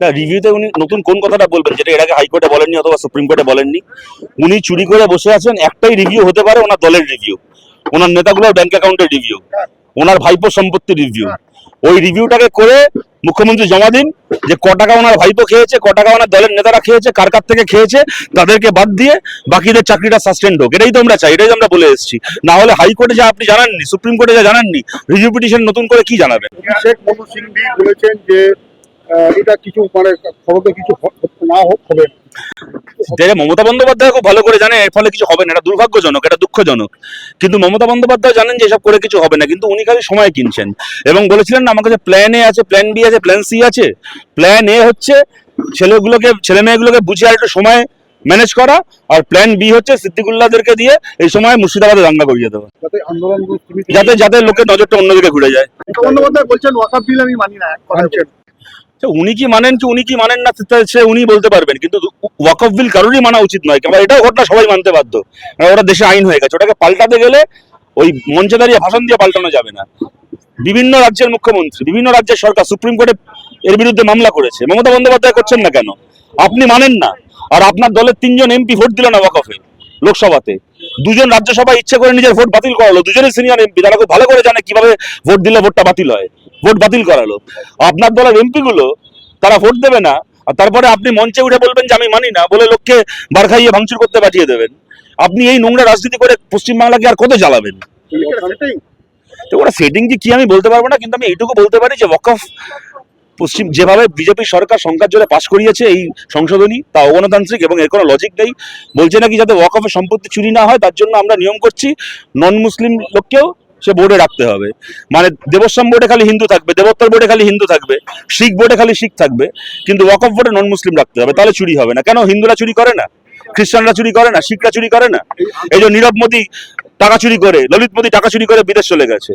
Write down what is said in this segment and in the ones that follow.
না রিভিউতে উনি নতুন কোন কথাটা বলবেন? যেটা হাইকোর্টে বলেননি অথবা সুপ্রিম কোর্টে বলেননি। উনি চুরি করে বসে আছেন, একটাই রিভিউ হতে পারে ওনার দলের রিভিউ ওনার নেতাগুলোর ব্যাংক অ্যাকাউন্টের রিভিউ ওনার ভাইপো সম্পত্তির রিভিউ ওই রিভিউটাকে করে মুখ্যমন্ত্রী জমা দিন যে ক টাকা ওনার ভাইপো খেয়েছে, ক টাকা ওনার দলের নেতারা খেয়েছে, কার কার থেকে খেয়েছে, তাদেরকে বাদ দিয়ে বাকিদের চাকরিটা সাসপেন্ড হোক। এটাই তো আমরা চাই, এটাই আমরা বলে এসেছি। না হলে হাইকোর্টে যা আপনি জানাননি সুপ্রিম কোর্টে যা জানাননি রিভিউ পিটিশন নতুন করে কি জানাবেন? শেখ মনু সিংভি বলেছেন যে এটা কিছু মানে খবরকে কিছু না হোক হবে। যেটা মমতা বন্দ্যোপাধ্যায় খুব ভালো করে জানে এর ফলে কিছু হবে না। এটা দুর্ভাগ্যজনক এটা দুঃখজনক। কিন্তু মমতা বন্দ্যোপাধ্যায় জানেন যে এসব করে কিছু হবে না কিন্তু উনি খালি সময় কিনছেন। এবং বলেছিলেন না আমার কাছে প্ল্যান এ আছে প্ল্যান বি আছে প্ল্যান সি আছে প্ল্যান এ হচ্ছে ছেলেগুলোকে ছেলে মেয়েগুলোকে বুঝিয়ে আর একটু সময় ম্যানেজ করা আর প্ল্যান বি হচ্ছে সিদ্দিকুল্লাহদেরকে দিয়ে এই সময় মুর্শিদাবাদে দাঙ্গা করিয়ে দেওয়া। যাতে যাতে যাতে লোকের নজরটা অন্যদিকে ঘুরে যায়। বন্দ্যোপাধ্যায় বলছেন বিল আমি মানি না এক কথা বলছেন। তো উনি কি মানেন কি উনি কি মানেন না সে উনি বলতে পারবেন। কিন্তু ওয়াকফ বিল কারোরই মানা উচিত নয় কারণ এটাও ঘটনা সবাই মানতে বাধ্য। ওটা দেশে আইন হয়ে গেছে, ওটাকে পাল্টাতে গেলে ওই মঞ্চে দাঁড়িয়ে ভাষণ দিয়ে পাল্টানো যাবে না। বিভিন্ন রাজ্যের মুখ্যমন্ত্রী, বিভিন্ন রাজ্যের সরকার, সুপ্রিম কোর্টে এর বিরুদ্ধে মামলা করেছে। মমতা বন্দ্যোপাধ্যায় করছেন না কেন? আপনি মানেন না। আর আপনার দলের তিনজন এমপি ভোট দিল না ওয়াকফে, লোকসভাতে। দুজন রাজ্যসভা ইচ্ছে করে নিজের ভোট বাতিল করালো। দুজনের সিনিয়র এমপি তারা খুব ভালো করে জানে কীভাবে ভোট দিলে ভোটটা বাতিল হয়। ভোট বাতিল করালো। আপনার দলের এমপি গুলো তারা ভোট দেবে না। আর তারপরে আপনি মঞ্চে উঠে বলবেন যে আমি মানি না বলে লোককে বার খাইয়ে ভাঙচুর করতে পাঠিয়ে দেবেন। আপনি এই নোংরা রাজনীতি করে পশ্চিমবাংলাকে আর কত জ্বালাবেন? তো ওরা সেটিং কি কি আমি বলতে পারব না কিন্তু আমি এইটুকু বলতে পারি যে ওয়াকফ পশ্চিম যেভাবে বিজেপি সরকার সংখ্যার জোরে পাশ করিয়েছে এই সংশোধনী তা অগণতান্ত্রিক এবং এর কোনো লজিক নেই। বলছে নাকি যাতে ওয়াকফের সম্পত্তি চুরি না হয়, তার জন্য আমরা নিয়ম করছি নন মুসলিম লোককেও সে বোর্ডে রাখতে হবে। মানে দেবস্বাম বোর্ডে খালি হিন্দু থাকবে, দেবোত্তর বোর্ডে খালি হিন্দু থাকবে, শিখ বোর্ডে খালি শিখ থাকবে, কিন্তু ওয়াকফ বোর্ডে নন মুসলিম রাখতে হবে, তাহলে চুরি হবে না। কেন? হিন্দুরা চুরি করে না? খ্রিস্টানরা চুরি করে না? শিখরা চুরি করে না? এই যে নীরব মোদী টাকা চুরি করে, ললিত মোদী টাকা চুরি করে বিদেশ চলে গেছে।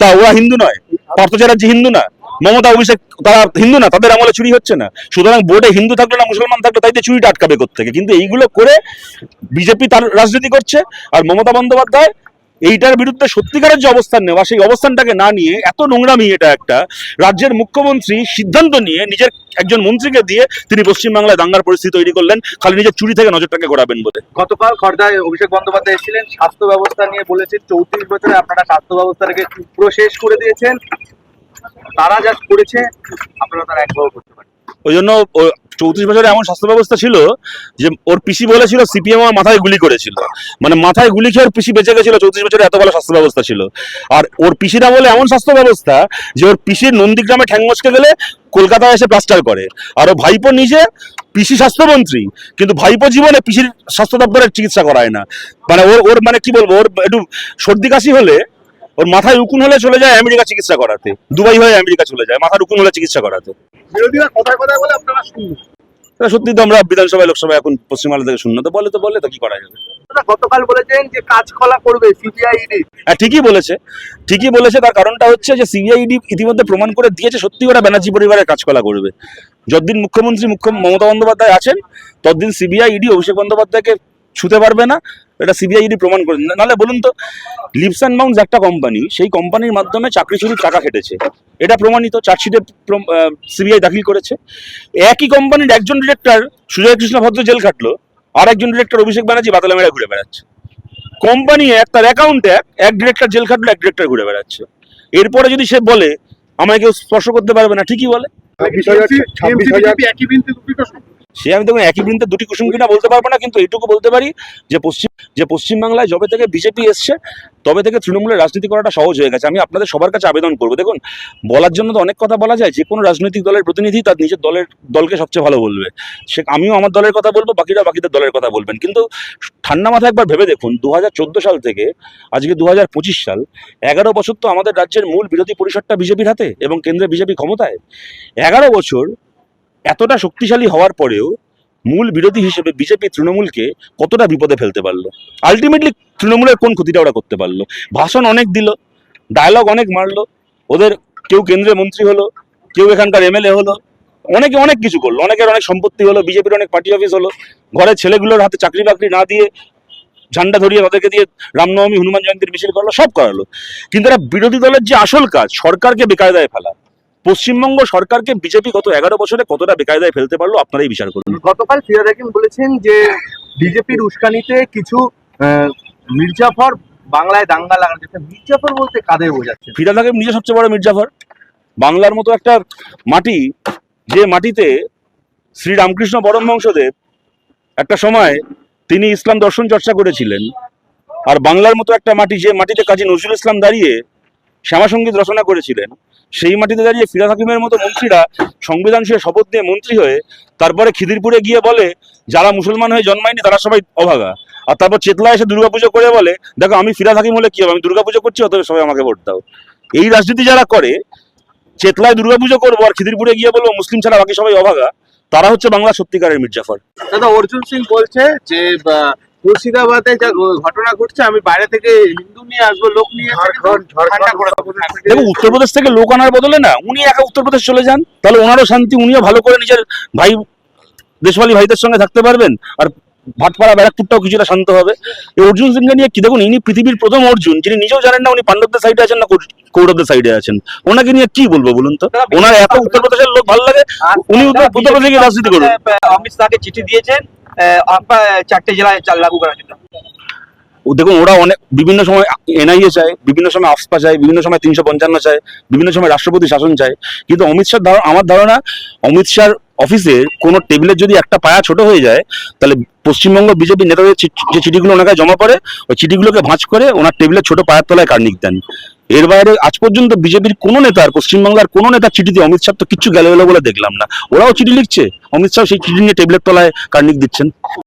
তা ওরা হিন্দু নয়। পার্থ চ্যাটার্জি হিন্দু না। মমতা অভিষেক তারা হিন্দু না তাদের আমলে চুরি হচ্ছে না। সুতরাং বোর্ডে হিন্দু থাকলে না মুসলমান থাকলে তাইতে চুরিটা আটকাবে থেকে কিন্তু এইগুলো করে বিজেপি তার রাজনীতি করছে আর মমতা বন্দ্যোপাধ্যায় এইটার বিরুদ্ধে সত্যিকারের যে অবস্থান নেওয়া সেই অবস্থানটাকে না নিয়ে এত নোংরামি এটা একটা রাজ্যের মুখ্যমন্ত্রী সিদ্ধান্ত নিয়ে নিজের একজন মন্ত্রীকে দিয়ে তিনি পশ্চিমবাংলায় দাঙ্গার পরিস্থিতি তৈরি করলেন খালি নিজের চুরি থেকে নজরটাকে ঘোরাবেন বলে গতকাল খর্দায় অভিষেক বন্দ্যোপাধ্যায় এসেছিলেন স্বাস্থ্য ব্যবস্থা নিয়ে বলেছেন চৌত্রিশ বছরে আপনারা স্বাস্থ্য ব্যবস্থাটাকে পুরো শেষ করে দিয়েছেন। তারা যা করেছে আপনারা তারা একভাবে করতে পারেন। ওই জন্য চৌত্রিশ বছরে এমন স্বাস্থ্য ব্যবস্থা ছিল যে ওর পিসি বলেছিল, সিপিএম আমার মাথায় গুলি করেছিল। মানে মাথায় গুলি খেয়ে ওর পিসি বেঁচে গেছিল, চৌত্রিশ বছরে এত ভালো স্বাস্থ্য ব্যবস্থা ছিল। আর ওর পিসিরা বলে এমন স্বাস্থ্য ব্যবস্থা যে ওর পিসির নন্দীগ্রামে ঠ্যাং মচকে গেলে কলকাতায় এসে প্লাস্টার করে। আর ও ভাইপো নিজে পিসি স্বাস্থ্যমন্ত্রী, কিন্তু ভাইপো জীবনে পিসির স্বাস্থ্য দপ্তরের চিকিৎসা করায় না। মানে ওর ওর মানে কি বলব, ওর একটু সর্দি কাশি হলে ওর মাথায় উকুন হলে চলে যায় আমেরিকা চিকিৎসা করাতে। দুবাই হয়ে আমেরিকা চলে যায় মাথার উকুন হলে চিকিৎসা করাতে। বিরোধীরা কথায় কথায় বলে আপনারা শুনুন সত্যি তো আমরা বিধানসভায় লোকসভায় এখন পশ্চিমবাংলা থেকে শূন্য তো বলে তো বলে তো কি করা যাবে? গতকাল বলেছেন যে কাজ খোলা করবে সিবিআই হ্যাঁ ঠিকই বলেছে। ঠিকই বলেছে তার কারণটা হচ্ছে যে সিবিআইডি ইতিমধ্যে প্রমাণ করে দিয়েছে সত্যি ওরা ব্যানার্জি পরিবারের কাজকলা করবে। যতদিন মুখ্যমন্ত্রী মুখ্য মমতা বন্দ্যোপাধ্যায় আছেন ততদিন সিবিআই ইডি অভিষেক বন্দ্যোপাধ্যায়কে ছুতে পারবে না এটা সিবিআই ইডি প্রমাণ করে নাহলে বলুন তো লিপস অ্যান্ড মাউন্টস একটা কোম্পানি সেই কোম্পানির মাধ্যমে চাকরি চুরির টাকা খেটেছে এটা প্রমাণিত চার্জশিটে সিবিআই দাখিল করেছে। একই কোম্পানির একজন ডিরেক্টর সুজয় কৃষ্ণ ভদ্র জেল খাটলো আর একজন ডিরেক্টর অভিষেক ব্যানার্জি বাতালা মেরা ঘুরে বেড়াচ্ছে। কোম্পানি এক তার অ্যাকাউন্টে এক এক ডিরেক্টর জেল খাটলো এক ডিরেক্টর ঘুরে বেড়াচ্ছে। এরপরে যদি সে বলে আমায় কেউ স্পর্শ করতে পারবে না ঠিকই বলে। ছাব্বিশ হাজার সে আমি দেখুন একই বৃন্তে দুটি কুসুম কিনা বলতে পারব না, কিন্তু এইটুকু বলতে পারি যে পশ্চিম, যে পশ্চিমবাংলায় যবে থেকে বিজেপি এসছে, তবে থেকে তৃণমূলের রাজনীতি করাটা সহজ হয়ে গেছে। আমি আপনাদের সবার কাছে আবেদন করব। দেখুন, বলার জন্য তো অনেক কথা বলা যায়, যে কোনো রাজনৈতিক দলের প্রতিনিধি তার নিজের দলের দলকে সবচেয়ে ভালো বলবে। সে, আমিও আমার দলের কথা বলব, বাকিরা বাকিদের দলের কথা বলবেন। কিন্তু ঠান্ডা মাথায় একবার ভেবে দেখুন দু হাজার চোদ্দ সাল থেকে, আজকে দু হাজার পঁচিশ সাল, এগারো বছর তো আমাদের রাজ্যের মূল বিরোধী পরিষদটা বিজেপির হাতে এবং কেন্দ্রে বিজেপি ক্ষমতায়। এগারো বছর এতটা শক্তিশালী হওয়ার পরেও মূল বিরোধী হিসেবে বিজেপি তৃণমূলকে কতটা বিপদে ফেলতে পারল? আলটিমেটলি তৃণমূলের কোন ক্ষতিটা ওরা করতে পারল? ভাষণ অনেক দিল ডায়লগ অনেক মারলো, ওদের কেউ কেন্দ্রীয় মন্ত্রী হলো, কেউ এখানকার এমএলএ হলো, অনেকে অনেক কিছু করল, অনেকের অনেক সম্পত্তি হলো, বিজেপির অনেক পার্টি অফিস হলো, ঘরের ছেলেগুলোর হাতে চাকরি বাকরি না দিয়ে ঝান্ডা ধরিয়ে তাদেরকে দিয়ে রামনবমী, হনুমান জয়ন্তীর মিছিল করালো, সব করালো। কিন্তু এরা বিরোধী দলের যে আসল কাজ, সরকারকে বেকায়দায় ফেলা পশ্চিমবঙ্গ সরকারকে বিজেপি গত এগারো বছরে কতটা বেকায়দায় ফেলতে পারল? আপনারাই বিচার করুন। গতকাল ফিরাদ হাকিম বলেছেন যে বিজেপির উস্কানিতে কিছু মির্জাফর বাংলায় দাঙ্গা লাগাচ্ছে মির্জাফর বলতে কাদের বোঝাচ্ছে? ফিরাদ হাকিম নিজে সবচেয়ে বড় মির্জাফর। বাংলার মতো একটা মাটি যে মাটিতে শ্রী রামকৃষ্ণ পরম বংশদেব একটা সময় তিনি ইসলাম দর্শন চর্চা করেছিলেন আর বাংলার মতো একটা মাটি যে মাটিতে কাজী নজরুল ইসলাম দাঁড়িয়ে শ্যামাসঙ্গীত রচনা করেছিলেন সেই মাটিতে দাঁড়িয়ে ফিরাদ হাকিমের মতো মন্ত্রীরা সংবিধান সে শপথ নিয়ে মন্ত্রী হয়ে তারপরে খিদিরপুরে গিয়ে বলে, যারা মুসলমান হয়ে জন্মায়নি তারা সবাই অভাগা। আর তারপর চেতলা এসে দুর্গাপুজো করে বলে, দেখো আমি ফিরাদ হাকিম হলে কি হবে? আমি দুর্গাপুজো করছি, অতএব সবাই আমাকে ভোট দাও। এই রাজনীতি যারা করে, চেতলায় দুর্গাপুজো করব আর খিদিরপুরে গিয়ে বলব, মুসলিম ছাড়া বাকি সবাই অভাগা, তারা হচ্ছে বাংলা সত্যিকারের মির্জাফর। দাদা, অর্জুন সিং বলছে যে মুর্শিদাবাদে যা ঘটনা ঘটছে আমি বাইরে থেকে হিন্দু নিয়ে আসব লোক নিয়ে দেখো উত্তরপ্রদেশ থেকে লোক আনার বদলে না উনি একা উত্তরপ্রদেশ চলে যান। তাহলে ওনারও শান্তি উনিও ভালো করে নিজের ভাই দেশওয়ালি ভাইদের সঙ্গে থাকতে পারবেন আর ভাটপাড়া ব্যারাকপুরটাও কিছুটা শান্ত হবে। এই অর্জুন সিংকে নিয়ে কি দেখুন ইনি পৃথিবীর প্রথম অর্জুন যিনি নিজেও জানেন না উনি পাণ্ডবদের সাইডে আছেন না কৌরবদের সাইডে আছেন। ওনাকে নিয়ে কি বলব বলুন তো? ওনার এত উত্তরপ্রদেশের লোক ভালো লাগে উনি উত্তর উত্তরপ্রদেশে গিয়ে রাজনীতি করুন অমিত শাহকে চিঠি দিয়েছেন চারটে জেলায় লাগু করার জন্য। দেখুন, ওরা অনেক, বিভিন্ন সময় এনআইএ চায়, বিভিন্ন সময় আফসপা চায়, বিভিন্ন সময় তিনশো পঞ্চান্ন চায়, বিভিন্ন সময় রাষ্ট্রপতি শাসন চায়। কিন্তু অমিত শাহ আমার ধারণা, অমিত শাহর অফিসে কোনো টেবিলের যদি একটা পায়া ছোট হয়ে যায়, তাহলে পশ্চিমবঙ্গ বিজেপি নেতাদের যে চিঠিগুলো ওনাকে জমা পড়ে, ওই চিঠিগুলোকে ভাঁজ করে ওনার টেবিলের ছোট পায়ের তলায় কার্নিক দেন। এর বাইরে আজ পর্যন্ত বিজেপির কোনো আর পশ্চিমবাংলার কোনো নেতার চিঠিতে অমিত শাহ তো কিচ্ছু গেল বলে দেখলাম না। ওরাও চিঠি লিখছে। অমিত শাহ সেই চিঠি নিয়ে টেবলেট তলায় কার্নিক দিচ্ছেন।